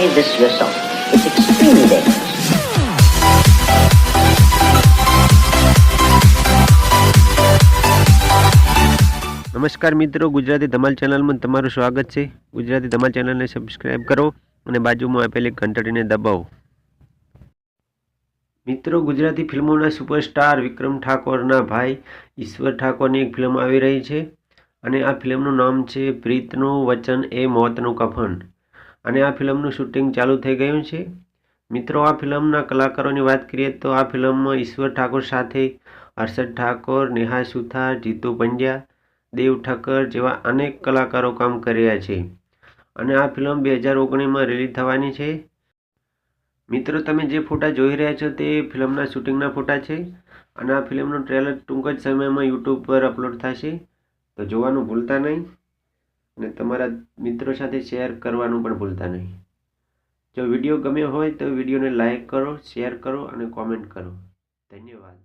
try this yourself. It's extremely dangerous. નમસ્કાર મિત્રો, ગુજરાતી ધમાલ ચેનલમાં તમારું સ્વાગત છે ગુજરાતી ધમાલ ચેનલને સબસ્ક્રાઈબ કરો અને બાજુમાં આપેલી ઘંટડીને દબાવો મિત્રો, ગુજરાતી ફિલ્મોના સુપરસ્ટાર વિક્રમ ઠાકોરના ભાઈ ઈશ્વર ઠાકોરની એક ફિલ્મ આવી રહી છે અને આ ફિલ્મનું નામ છે પ્રીતનું વચન એ મોતનું કફન અને આ ફિલ્મનું શૂટિંગ ચાલુ થઈ ગયું છે. મિત્રો, આ ફિલ્મના કલાકારોની વાત કરીએ તો આ ફિલ્મમાં ઈશ્વર ઠાકોર સાથે હર્ષદ ઠાકોર, નેહા સુથાર, જીતુ પંડ્યા, દેવ ઠક્કર જેવા અનેક કલાકારો કામ કર્યા છે. અને આ ફિલ્મ બે હજાર ઓગણીસમાં રિલીઝ થવાની છે. મિત્રો, તમે જે ફોટા જોઈ રહ્યા છો તે ફિલ્મના શૂટિંગના ફોટા છે. અને આ ફિલ્મનું ટ્રેલર ટૂંક જ સમયમાં યુટ્યુબ પર અપલોડ થશે. તો જોવાનું ભૂલતા નહીં. અને તમારા મિત્રો સાથે શેર કરવાનું પણ ભૂલતા નહીં. જો વીડિયો ગમ્યો હોય તો વિડીયોને લાઇક કરો, શેર કરો અને કોમેન્ટ કરો. ધન્યવાદ.